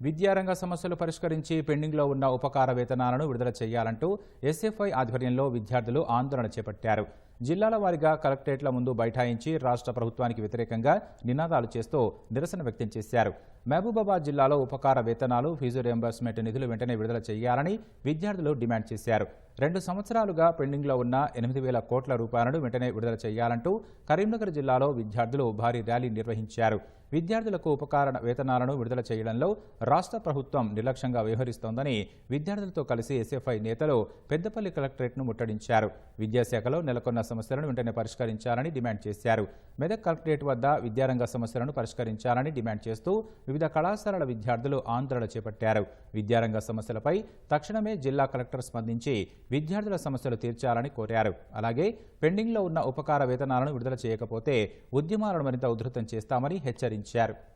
విద్యారంగ సమస్యలు పరిష్కరించి పెండింగ్లో ఉన్న ఉపకార వేతనాలను విడుదల చేయాలంటూ ఎస్ఎఫ్ఐ ఆధ్వర్యంలో విద్యార్థులు ఆందోళన చేపట్టారు. జిల్లాల వారీగా కలెక్టరేట్ల ముందు బైఠాయించి రాష్ట్ర ప్రభుత్వానికి వ్యతిరేకంగా నినాదాలు చేస్తూ నిరసన వ్యక్తం చేశారు. మహబూబాబాద్ జిల్లాలో ఉపకార వేతనాలు ఫీజు రియంబర్స్మెంట్ నిధులు వెంటనే విడుదల చేయాలని విద్యార్థులు డిమాండ్ చేశారు. రెండు సంవత్సరాలుగా పెండింగ్లో ఉన్న ఎనిమిది వేల కోట్ల రూపాయలను వెంటనే విడుదల చేయాలంటూ కరీంనగర్ జిల్లాలో విద్యార్థులు భారీ ర్యాలీ నిర్వహించారు. విద్యార్థులకు ఉపకారణ వేతనాలను విడుదల చేయడంలో రాష్ట్ర ప్రభుత్వం నిర్లక్ష్యంగా వ్యవహరిస్తోందని విద్యార్థులతో కలిసి ఎస్ఎఫ్ఐ నేతలు పెద్దపల్లి కలెక్టరేట్ను ముట్టడించారు. విద్యాశాఖలో నెలకొన్న సమస్యలను వెంటనే పరిష్కరించాలని డిమాండ్ చేశారు. మెదక్ కలెక్టరేట్ వద్ద విద్యారంగ సమస్యలను పరిష్కరించాలని డిమాండ్ చేస్తూ వివిధ కళాశాలల విద్యార్థులు ఆందోళన చేపట్టారు. విద్యారంగ సమస్యలపై తక్షణమే జిల్లా కలెక్టర్ స్పందించి విద్యార్థుల సమస్యలు తీర్చాలని కోరారు. అలాగే పెండింగ్లో ఉన్న ఉపకార వేతనాలను విడుదల చేయకపోతే ఉద్యమాలను మరింత ఉధృతం చేస్తామని హెచ్చరించారు.